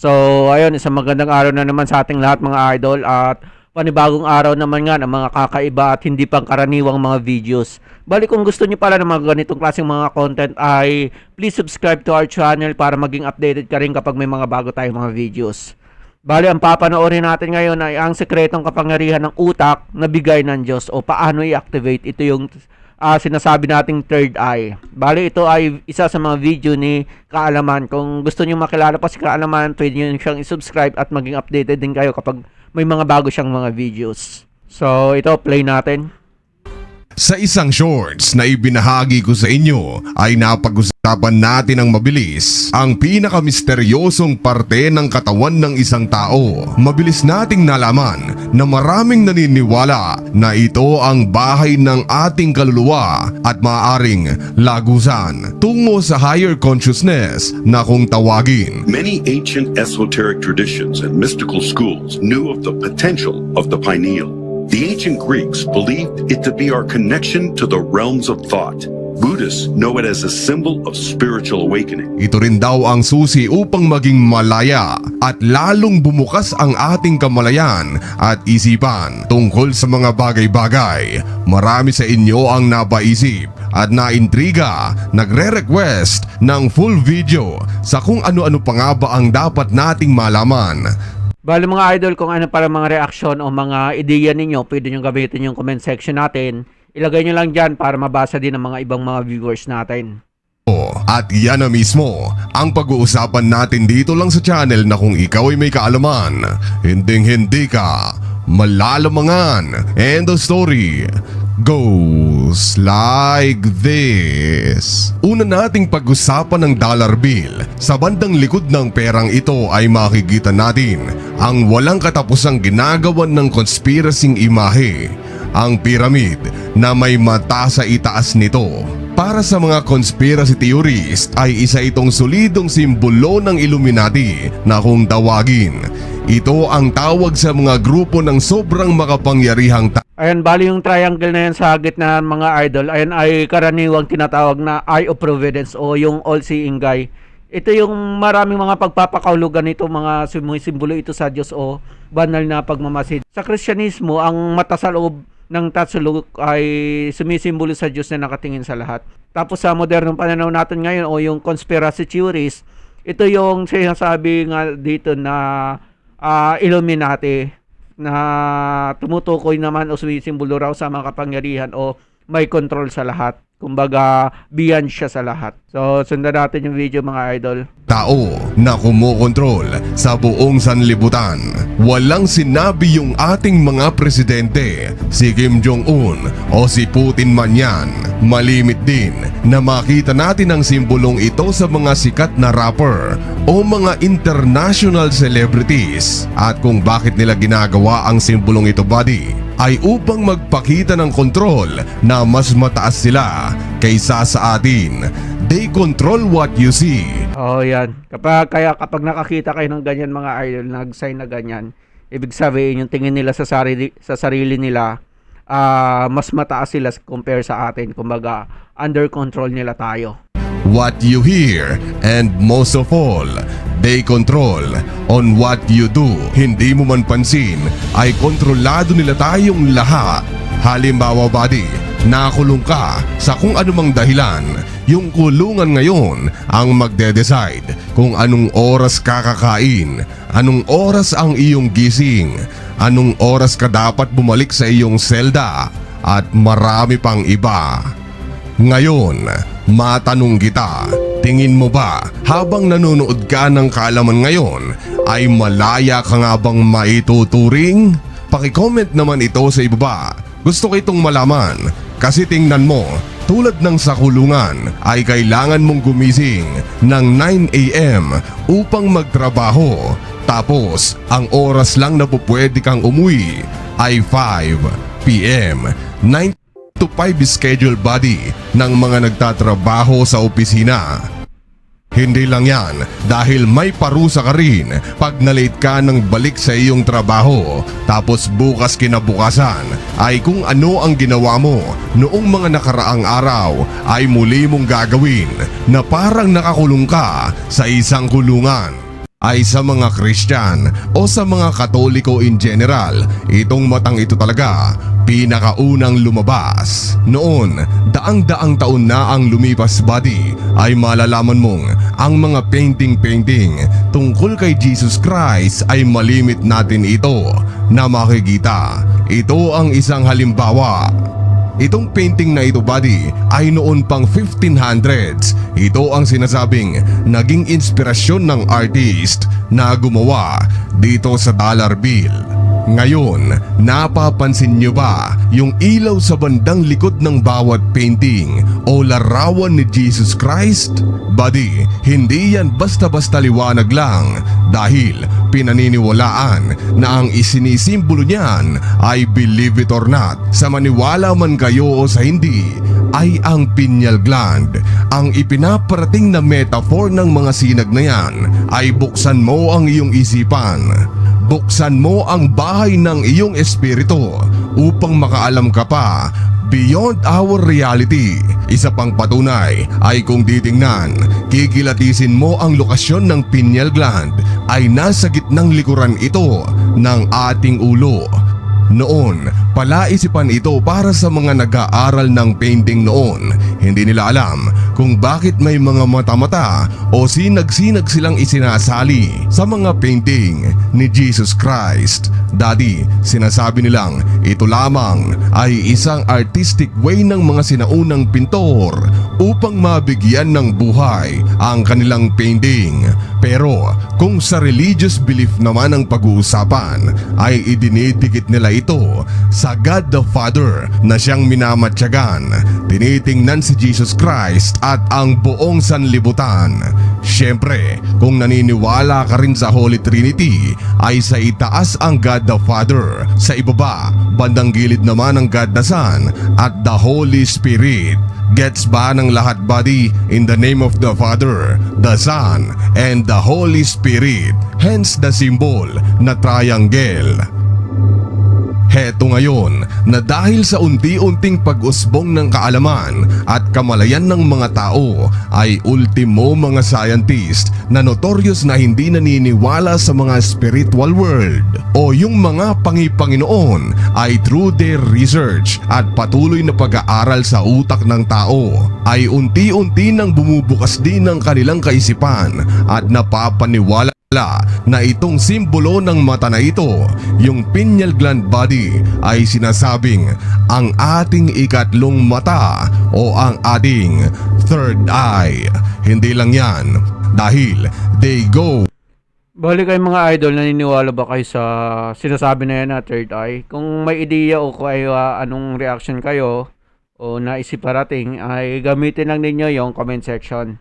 So, ayun, isang magandang araw na naman sa ating lahat mga idol at panibagong araw naman nga ng mga kakaiba at hindi pang karaniwang mga videos. Bali kung gusto niyo pala ng mga ganitong klaseng mga content ay please subscribe to our channel para maging updated ka rin kapag may mga bago tayong mga videos. Bali, ang papanoorin natin ngayon ay ang sekretong kapangyarihan ng utak na bigay ng Diyos o paano i-activate. Ito yung ah, sinasabi nating third eye. Bali, ito ay isa sa mga video ni Kaalaman. Kung gusto niyo makilala pa si Kaalaman, pwede niyo siyang i-subscribe at maging updated din kayo kapag may mga bago siyang mga videos. So, ito, play natin. Sa isang shorts na ibinahagi ko sa inyo ay napag-usapan natin ng mabilis ang pinakamisteryosong parte ng katawan ng isang tao. Mabilis nating nalaman na maraming naniniwala na ito ang bahay ng ating kaluluwa at maaring lagusan tungo sa higher consciousness na kung tawagin. Many ancient esoteric traditions and mystical schools knew of the potential of the pineal. The ancient Greeks believed it to be our connection to the realms of thought. Buddhists know it as a symbol of spiritual awakening. Ito rin daw ang susi upang maging malaya at lalong bumukas ang ating kamalayan at isipan tungkol sa mga bagay-bagay. Marami sa inyo ang napaisip at naintriga, nagre-request ng full video sa kung ano-ano pa nga ba ang dapat nating malaman. Bali mga idol, kung ano para mga reaksyon o mga ideya ninyo, pwede nyo gamitin yung comment section natin. Ilagay nyo lang dyan para mabasa din ng mga ibang mga viewers natin. At yan na mismo ang pag-uusapan natin dito lang sa channel na kung ikaw ay may kaalaman, hinding hindi ka malalamangan. And the story goes like this. Una nating pag-usapan ng dollar bill. Sa bandang likod ng perang ito ay makikita natin ang walang katapusang ginagawan ng conspiracyng imahe. Ang pyramid na may mata sa itaas nito. Para sa mga conspiracy theorist ay isa itong solidong simbolo ng Illuminati na kung tawagin. Ito ang tawag sa mga grupo ng sobrang makapangyarihang ta- Ayan, bali yung triangle na yan sa gitna ng mga idol, ayan ay karaniwang tinatawag na Eye of Providence o yung all-seeing guy. Ito yung maraming mga pagpapakaulugan nito, mga sumisimbolo ito sa Diyos o banal na pagmamasid. Sa Kristyanismo, ang mata sa loob ng tatsulog ay sumisimbolo sa Diyos na nakatingin sa lahat. Tapos sa modernong pananaw natin ngayon o yung conspiracy theories, ito yung sinasabi nga dito na ah, Illuminati na tumutukoy naman o sumisimbolo raw sa mga kapangyarihan o may control sa lahat. Kumbaga, beyond siya sa lahat. So, sundan natin yung video mga idol. tao na kumukontrol sa buong sanlibutan. Walang sinabi yung ating mga presidente, si Kim Jong-un o si Putin man yan. Malimit din na makita natin ang simbolong ito sa mga sikat na rapper o mga international celebrities. At kung bakit nila ginagawa ang simbolong ito buddy, ay upang magpakita ng kontrol na mas mataas sila kaysa sa atin. They control what you see. Oh, yan. Kapag, kaya kapag nakakita kayo ng ganyan mga idol, nag-sign na ganyan, ibig sabihin yung tingin nila sa sarili, sa sarili nila, ah, mas mataas sila compare sa atin. Kumbaga, under control nila tayo. What you hear and most of all, they control on what you do. Hindi mo man pansin ay kontrolado nila tayong lahat. Halimbawa buddy, nakulong ka sa kung anumang dahilan. Yung kulungan ngayon ang magde-decide kung anong oras kakakain, anong oras ang iyong gising, anong oras ka dapat bumalik sa iyong selda at marami pang iba. Ngayon, matanong kita, tingin mo ba habang nanonood ka ng kaalaman ngayon ay malaya ka nga bang maituturing? Pakicomment naman ito sa ibaba. Gusto ko itong malaman kasi tingnan mo, tulad ng sa kulungan ay kailangan mong gumising ng 9am upang magtrabaho. Tapos, ang oras lang na pupwede kang umuwi ay 5pm. 9 to 5 schedule body ng mga nagtatrabaho sa opisina. Hindi lang yan dahil may parusa ka rin pag nalate ka ng balik sa iyong trabaho tapos bukas kinabukasan ay kung ano ang ginawa mo noong mga nakaraang araw ay muli mong gagawin na parang nakakulong ka sa isang kulungan. Ay sa mga Christian o sa mga Katoliko in general, itong matang ito talaga pinakaunang lumabas. Noon, daang-daang taon na ang lumipas buddy ay malalaman mong ang mga painting-painting tungkol kay Jesus Christ ay malimit natin ito na makikita. Ito ang isang halimbawa Itong painting na ito buddy ay noon pang 1500s. Ito ang sinasabing naging inspirasyon ng artist na gumawa dito sa dollar bill. Ngayon, napapansin niyo ba yung ilaw sa bandang likod ng bawat painting o larawan ni Jesus Christ? Buddy, hindi yan basta-basta liwanag lang dahil pinaniniwalaan na ang isinisimbolo niyan ay believe it or not, sa maniwala man kayo o sa hindi, ay ang pineal gland. Ang ipinaparating na metaphor ng mga sinag na yan ay buksan mo ang iyong isipan. Buksan mo ang bahay ng iyong espiritu upang makaalam ka pa beyond our reality. Isa pang patunay ay kung titingnan, kikilatisin mo ang lokasyon ng pineal gland ay nasa gitnang likuran ito ng ating ulo. Noon, palaisipan ito para sa mga nag-aaral ng painting noon. Hindi nila alam kung bakit may mga mata-mata o sinag-sinag silang isinasali sa mga painting ni Jesus Christ. Daddy, sinasabi nilang ito lamang ay isang artistic way ng mga sinaunang pintor upang mabigyan ng buhay ang kanilang painting. Pero kung sa religious belief naman ang pag-uusapan ay idinidikit nila ito sa God the Father na siyang minamatyagan. Tinitingnan si Jesus Christ at ang buong sanlibutan. Siyempre, kung naniniwala ka rin sa Holy Trinity ay sa itaas ang God the Father, sa ibaba, bandang gilid naman ang God the Son at the Holy Spirit. Gets ba ng lahat buddy in the name of the Father, the Son, and the Holy Spirit? Hence the symbol na triangle. Ngayon na dahil sa unti-unting pag-usbong ng kaalaman at kamalayan ng mga tao ay ultimo mga scientist na notorious na hindi naniniwala sa mga spiritual world o yung mga pangi-panginoon ay through their research at patuloy na pag-aaral sa utak ng tao ay unti-unti nang bumubukas din ng kanilang kaisipan at napapaniwala na itong simbolo ng mata na ito, yung pineal gland body ay sinasabing ang ating ikatlong mata o ang ating third eye. Hindi lang yan dahil they go Bali kayo mga idol, naniniwala ba kayo sa sinasabi na yan na third eye? Kung may ideya o kayo ah, anong reaction kayo o naisip parating ay gamitin lang ninyo yung comment section.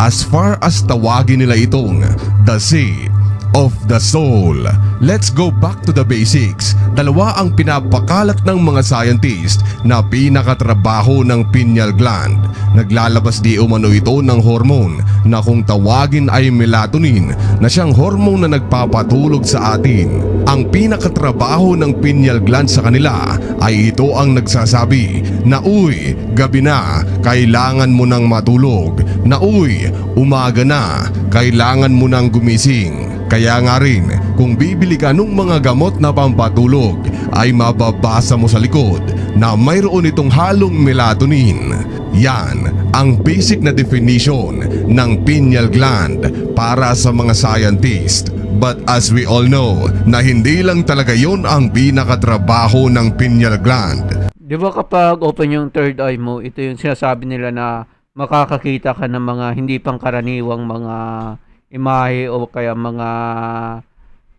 As far as tawagin nila itong the seat of the soul. Let's go back to the basics. Dalawa ang pinapakalat ng mga scientist na pinakatrabaho ng pineal gland. Naglalabas di umano ito ng hormone na kung tawagin ay melatonin na siyang hormone na nagpapatulog sa atin. Ang pinakatrabaho ng pineal gland sa kanila ay ito ang nagsasabi na uy, gabi na, kailangan mo nang matulog. Na uy, umaga na, kailangan mo nang gumising. Kaya nga rin, kung bibili ka ng mga gamot na pampatulog, ay mababasa mo sa likod na mayroon itong halong melatonin. Yan ang basic na definition ng pineal gland para sa mga scientist. But as we all know, na hindi lang talaga yon ang pinakatrabaho ng pineal gland. Di ba kapag open yung third eye mo, ito yung sinasabi nila na makakakita ka ng mga hindi pangkaraniwang mga imahe o kaya mga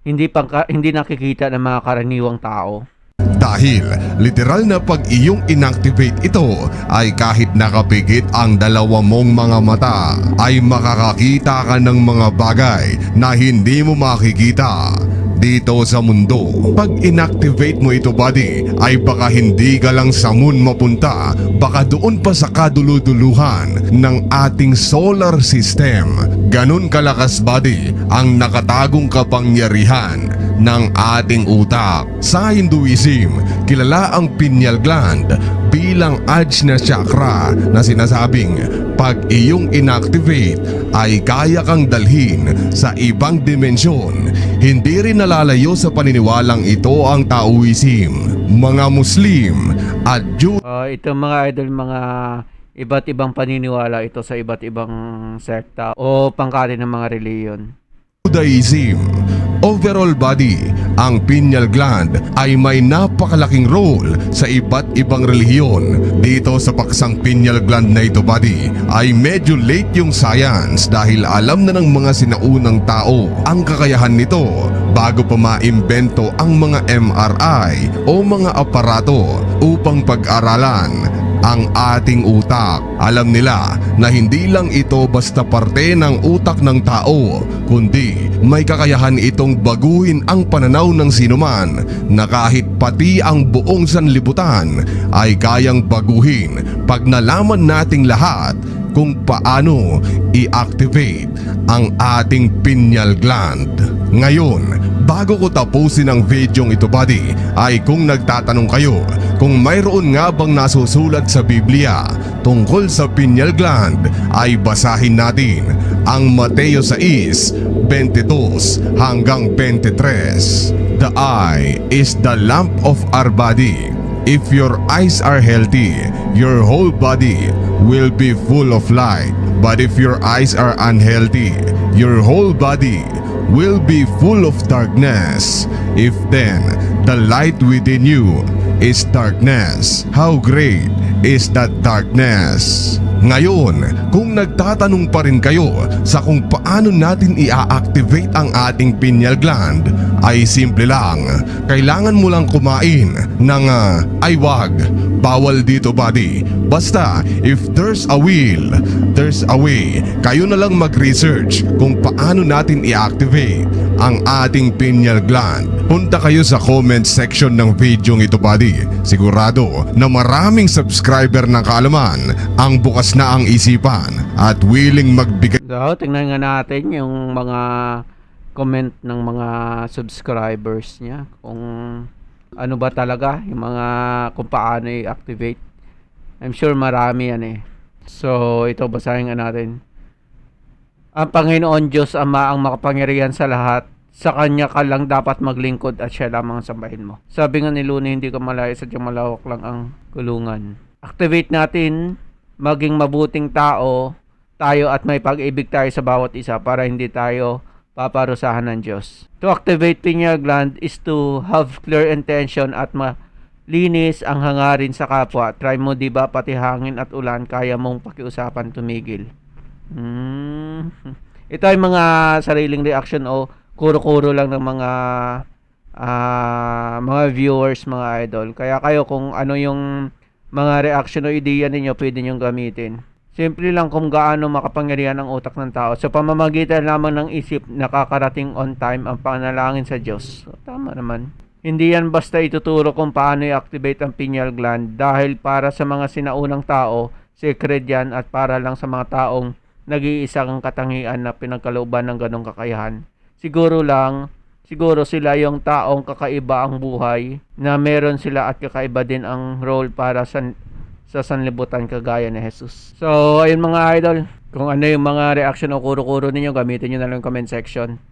hindi pang hindi nakikita ng mga karaniwang tao. Dahil literal na pag iyong inactivate ito ay kahit nakapigit ang dalawa mong mga mata ay makakakita ka ng mga bagay na hindi mo makikita dito sa mundo. Pag inactivate mo ito buddy ay baka hindi ka lang sa moon mapunta baka doon pa sa kaduluduluhan ng ating solar system. Ganun kalakas buddy ang nakatagong kapangyarihan ng ating utak. Sa Hinduism, kilala ang pineal gland bilang Ajna Chakra na sinasabing Pag iyong inactivate ay kaya kang dalhin sa ibang dimensyon. Hindi rin nalalayo sa paniniwalang ito ang Taoism, mga Muslim at Jew Uh, ito mga idol, mga iba't ibang paniniwala ito sa iba't ibang sekta o pangkali ng mga reliyon. Judaism. Overall body, ang pineal gland ay may napakalaking role sa iba't ibang relihiyon. Dito sa paksang pineal gland na ito body ay medyo late yung science dahil alam na ng mga sinaunang tao ang kakayahan nito bago pa maimbento ang mga MRI o mga aparato upang pag-aralan ang ating utak. Alam nila na hindi lang ito basta parte ng utak ng tao, kundi may kakayahan itong baguhin ang pananaw ng sinuman na kahit pati ang buong sanlibutan ay kayang baguhin pag nalaman nating lahat kung paano i-activate ang ating pineal gland. Ngayon, bago ko tapusin ang videong ito buddy, ay kung nagtatanong kayo kung mayroon nga bang nasusulat sa Biblia tungkol sa pineal gland ay basahin natin ang Mateo 6, 22 hanggang 23. The eye is the lamp of our body. If your eyes are healthy, your whole body will be full of light. But if your eyes are unhealthy, your whole body will be full of darkness. If then the light within you is darkness, how great is that darkness? Ngayon, kung nagtatanong pa rin kayo sa kung paano natin i-activate ang ating pineal gland, ay simple lang. Kailangan mo lang kumain ng ah, ay bawal dito buddy. Basta, if there's a will, there's a way. Kayo na lang mag-research kung paano natin i-activate ang ating pineal gland. Punta kayo sa comment section ng video ito buddy. Sigurado na maraming subscriber ng kaalaman ang bukas na ang isipan at willing magbigay So, tingnan nga natin yung mga comment ng mga subscribers niya kung ano ba talaga yung mga kung paano i-activate. I'm sure marami yan eh. So, ito basahin nga natin. Ang Panginoon Diyos Ama ang makapangyarihan sa lahat. Sa Kanya ka lang dapat maglingkod at siya lamang ang sambahin mo. Sabi nga ni Luna, hindi ka malayo, sadyang malawak lang ang kulungan. Activate natin, maging mabuting tao, tayo at may pag-ibig tayo sa bawat isa para hindi tayo paparusahan ng Diyos. To activate pineal gland is to have clear intention at malinis ang hangarin sa kapwa. Try mo 'di ba pati hangin at ulan kaya mong pakiusapan tumigil. Mm. Ito ay mga sariling reaction o kuro-kuro lang ng mga ah, mga viewers, mga idol. Kaya kayo kung ano yung mga reaction o ideya ninyo, pwede nyo gamitin. Simple lang kung gaano makapangyarihan ang utak ng tao. Sa pamamagitan lamang ng isip, nakakarating on time ang panalangin sa Diyos. So, tama naman. Hindi yan basta ituturo kung paano i-activate ang pineal gland dahil para sa mga sinaunang tao, secret yan at para lang sa mga taong nag-iisang katangian na pinagkalooban ng ganong kakayahan. Siguro lang, siguro sila yung taong kakaiba ang buhay na meron sila at kakaiba din ang role para sa sa sanlibutan kagaya ni Jesus. So, ayun mga idol, kung ano yung mga reaction o kuro-kuro ninyo, gamitin nyo na lang comment section.